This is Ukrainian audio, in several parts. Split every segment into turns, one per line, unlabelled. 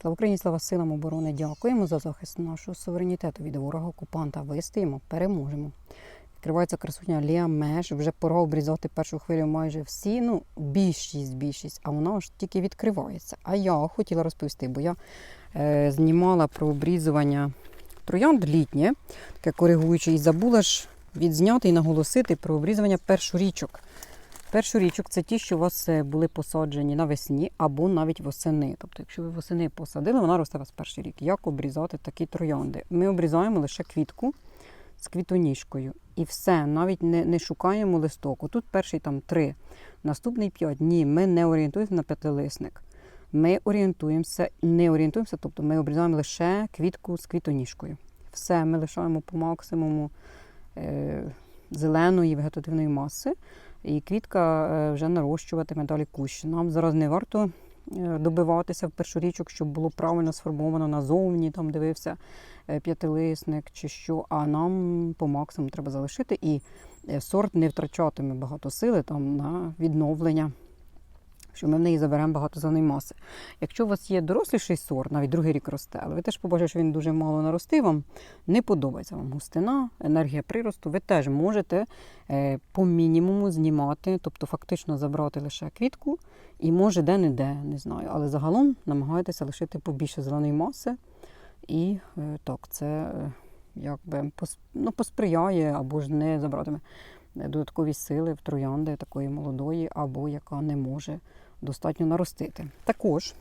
Слава Україні, слава силам оборони! Дякуємо за захист нашого суверенітету від ворога окупанта. Вистоїмо, переможемо. Відкривається красуня Ліа Меж. Вже пора обрізати першу хвилю майже всі. Ну, більшість, більшість, а вона ж тільки відкривається. А я хотіла розповісти, бо я е, знімала про обрізування троянд літнє, таке коригуюче, і забула ж відзняти і наголосити про обрізування першорічок. Першорічок це ті, що у вас були посаджені навесні або навіть восени. Тобто, якщо ви восени посадили, вона росте у вас перший рік. Як обрізати такі троянди? Ми обрізаємо лише квітку з квітоніжкою. І все, навіть не, не шукаємо листок. Тут перший там три, наступний п'ять. Ні, ми не орієнтуємося на п'ятилисник. Ми орієнтуємося, не орієнтуємося, тобто ми обрізаємо лише квітку з квітоніжкою. Все, ми лишаємо по максимуму е, зеленої вегетативної маси. І квітка е, вже нарощуватиме далі кущ. Нам зараз не варто е, добиватися в першорічок, щоб було правильно сформовано назовні, там дивився е, п'ятилисник чи що. А нам по максимуму треба залишити. І сорт не втрачатиме багато сили там на відновлення. Що ми в неї заберемо багато зеленої маси. Якщо у вас є доросліший сорт, навіть другий рік росте, але ви теж побачите, що він дуже мало наростив, вам не подобається вам густина, енергія приросту, ви теж можете е, по мінімуму знімати, тобто фактично забрати лише квітку і може де-не-де, не знаю. Але загалом намагайтеся лишити побільше зеленої маси. І е, так, це е, якби ну, посприяє або ж не забратиме додаткові сили в троянди такої молодої, або яка не може достатньо наростити. Також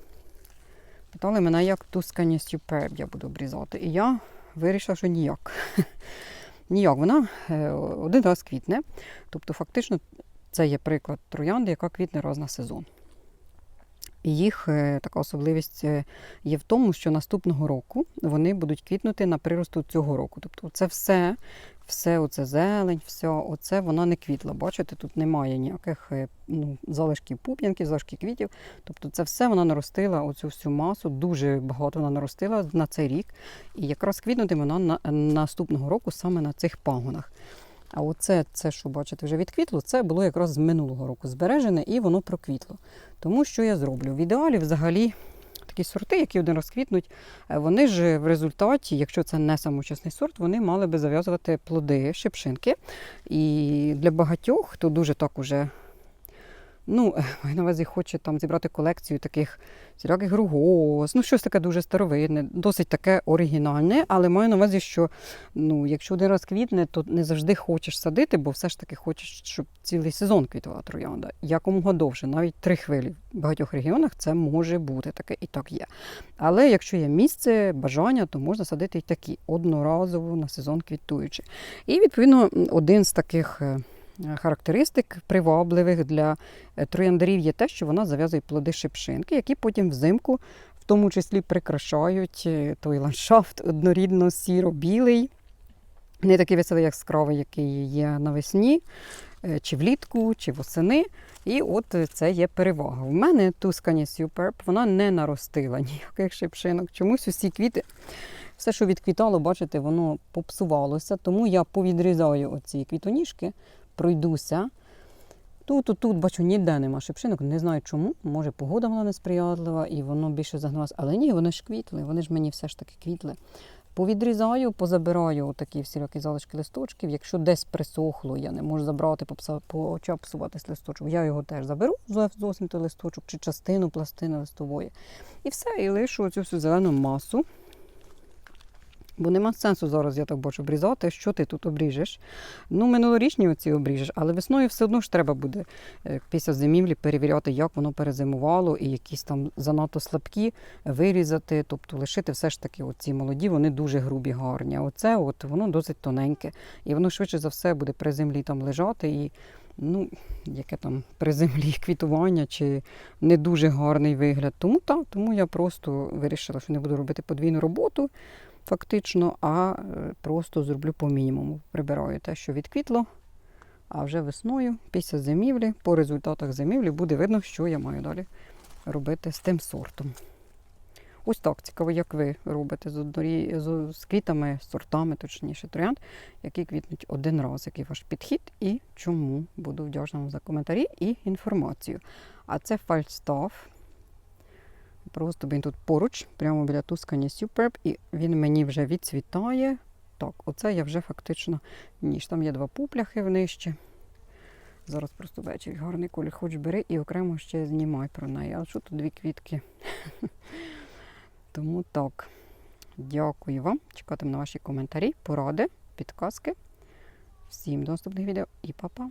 питали мене, як Tuscany Superb я буду обрізати. І я вирішила, що ніяк. ніяк. Вона е, один раз квітне. Тобто, фактично, це є приклад троянди, яка квітне раз на сезон. І їх е, така особливість е, є в тому, що наступного року вони будуть квітнути на приросту цього року. Тобто це все, все оце зелень, все оце вона не квітла. Бачите, тут немає ніяких е, ну, залишків пуп'янків, залишків квітів. Тобто це все вона наростила, оцю всю масу, дуже багато вона наростила на цей рік. І якраз квітнути вона на, наступного року саме на цих пагонах. А оце, це, що бачите, вже відквітло, це було якраз з минулого року збережене і воно проквітло. Тому що я зроблю? В ідеалі взагалі такі сорти, які один раз квітнуть, е, вони ж в результаті, якщо це не самочасний сорт, вони мали би зав'язувати плоди, шипшинки. І для багатьох, хто дуже так уже, ну, маю на увазі хоче там зібрати колекцію таких всіляких ругоз, ну щось таке дуже старовинне, досить таке оригінальне, але маю на увазі, що ну, якщо один раз квітне, то не завжди хочеш садити, бо все ж таки хочеш, щоб цілий сезон квітувала троянда. Якомога довше, навіть три хвилі. В багатьох регіонах це може бути таке, і так є. Але якщо є місце, бажання, то можна садити і такі одноразово на сезон квітуючі. І відповідно один з таких. Е, Характеристик привабливих для е, трояндарів є те, що вона зав'язує плоди шипшинки, які потім взимку в тому числі прикрашають е, той ландшафт однорідно сіро-білий, не такий веселий яскравий, який є навесні, чи влітку, чи восени. І от це є перевага. У мене Tuscany Superb, вона не наростила ніяких шипшинок. Чомусь усі квіти, все, що відквітало, бачите, воно попсувалося. Тому я повідрізаю оці квітоніжки, пройдуся. Тут, тут, тут, бачу, ніде нема шипшинок, не знаю чому. Може, погода була несприятлива і воно більше загналося. Але ні, вони ж квітли, вони ж мені все ж таки квітли. Повідрізаю, позабираю такі всілякі залишки листочків. Якщо десь присохло, я не можу забрати, почапсуватись листочок. Я його теж заберу зо- зовсім той листочок чи частину пластини листової. І все, і лишу цю всю зелену масу. Бо нема сенсу зараз, я так бачу, обрізати. Що ти тут обріжеш? Ну, минулорічні оці обріжеш, але весною все одно ж треба буде е, після зимівлі перевіряти, як воно перезимувало, і якісь там занадто слабкі вирізати, тобто лишити все ж таки оці молоді, вони дуже грубі, гарні. А оце от воно досить тоненьке. І воно швидше за все буде при землі там лежати і. Ну, яке там при землі квітування чи не дуже гарний вигляд. Тому так, тому я просто вирішила, що не буду робити подвійну роботу фактично, а е, просто зроблю по мінімуму. Прибираю те, що відквітло, а вже весною, після зимівлі, по результатах зимівлі буде видно, що я маю далі робити з тим сортом. Ось так цікаво, як ви робите з, однорі... з, квітами, сортами, точніше, троянд, які квітнуть один раз, який ваш підхід і чому. Буду вдячна вам за коментарі і інформацію. А це фальстаф Просто він тут поруч, прямо біля Тускані Superb, і він мені вже відцвітає. Так, оце я вже фактично ніж. Там є два пупляхи внижче. Зараз просто бачить гарний колір, хоч бери і окремо ще знімай про неї. А що тут дві квітки? Тому так. Дякую вам. Чекатиму на ваші коментарі, поради, підказки. Всім до наступних відео і па-па!